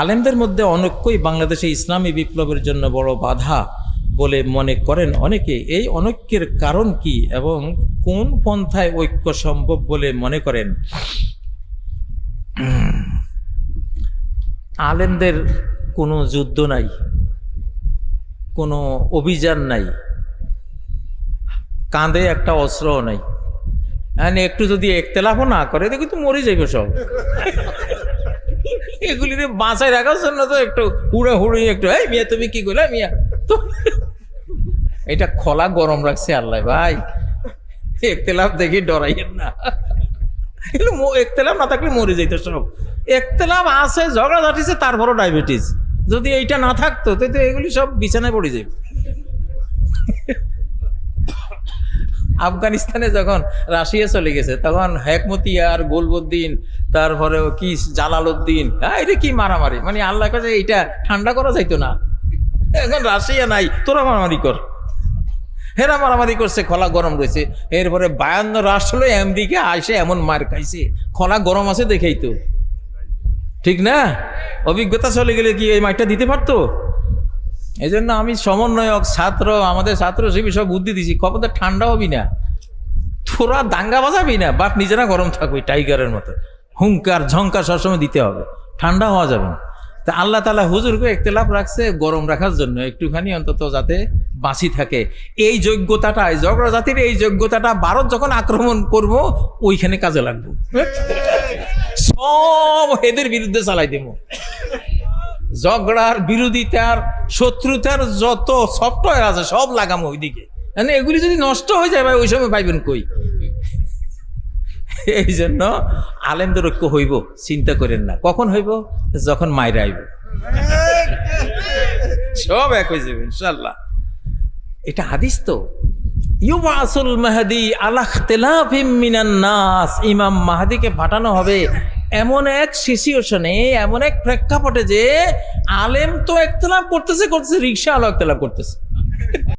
আলেমদের মধ্যে অনৈক্যই বাংলাদেশে ইসলামী বিপ্লবের জন্য বড় বাধা বলে মনে করেন অনেকে। এই অনৈক্যের কারণ কি এবং কোন পন্থায় ঐক্য সম্ভব বলে মনে করেন? আলেমদের কোনো যুদ্ধ নাই, কোনো অভিযান নাই, কাঁধে একটা অস্ত্রও নাই। একটু যদি একতেলাফও না করে, দেখি তো মরে যাইবে সব। এগুলিতে বাঁচায় রাখার জন্য তো একটু হুড়ে হুড়ি, একটু, এই মিয়া, তুমি কি করলে? মিয়া, তো এটা খোলা গরম রাখছে আল্লাহ ভাই। একতেলাফ দেখি ডরাইয়েন না। এগুলো না থাকলে মরে যাইতো সব। একতেলাফ আছে, ঝগড়া ঝাঁটিছে, তারপরও ডায়াবেটিস যদি এইটা না থাকতো তো এগুলি সব বিছানায় পড়ে যাবে আফগানিস্তানে যখন রাশিয়া চলে গেছে, তখন হেকমতিয়ার গোলবুদ্দিন তারপরে কি জালালউদ্দিন হ্যাঁ এটা কি মারামারি? মানে আল্লাহ কাছে এইটা ঠান্ডা করা যাইতো না। এখন রাশিয়া নাই, তোরা মারামারি কর। হেরা মারামারি করছে, খোলা গরম রয়েছে। এরপরে বায়ান্ন রাষ্ট্র হলো আমেরিকা আসে এমন মার খাইছে। খোলা গরম আছে দেখেই তো ঠিক না? অভিজ্ঞতা চলে গেলে কি এই মাইকটা দিতে পারতো? এই জন্য আমি সমন্বয়ক, ছাত্র, আমাদের ছাত্র শিবির সব বুদ্ধি দিছি। খবরদার ঠান্ডা হবি না তোরা দাঙ্গা বাজাবি না বাট নিজেরা গরম থাকবি, টাইগারের মতো। হুঙ্কার ঝঙ্কার সবসময় দিতে হবে, ঠান্ডা হওয়া যাবে না। তা আল্লাহ তালা হুজুরকে একতেলাপ রাখছে গরম রাখার জন্য, একটুখানি অন্তত যাতে বাঁচি থাকে। এই যোগ্যতাটা ঝগড়া জাতির এই যোগ্যতাটা ভারত যখন আক্রমণ করব, ওইখানে কাজে লাগবো। সব এদের বিরুদ্ধে চালাই দেবো। ঝগড়ার বিরোধিতার শত্রুতার যত সফটওয়্যার আছে, সব লাগামো ওইদিকে। মানে এগুলি যদি নষ্ট হয়ে যায় ভাই, ওই সময় পাইবেন কই? এই জন্য আলেমদের ঐক্য হইব, চিন্তা করেন না। কখন হইব? যখন মায়েরা আইব। সব এক হয়ে যাবে ইনশাল্লাহ এটা হাদিস তো। ইউবাসুল মাহাদি আলাখতেলাফিম মিনান নাস ইমাম মাহাদিকে পাঠানো হবে এমন এক সিচুয়েশনে এমন এক প্রেক্ষাপটে যে আলেম তো একতলাপ করতেছে করতেছে রিক্সা আলো একতলাপ করতেছে।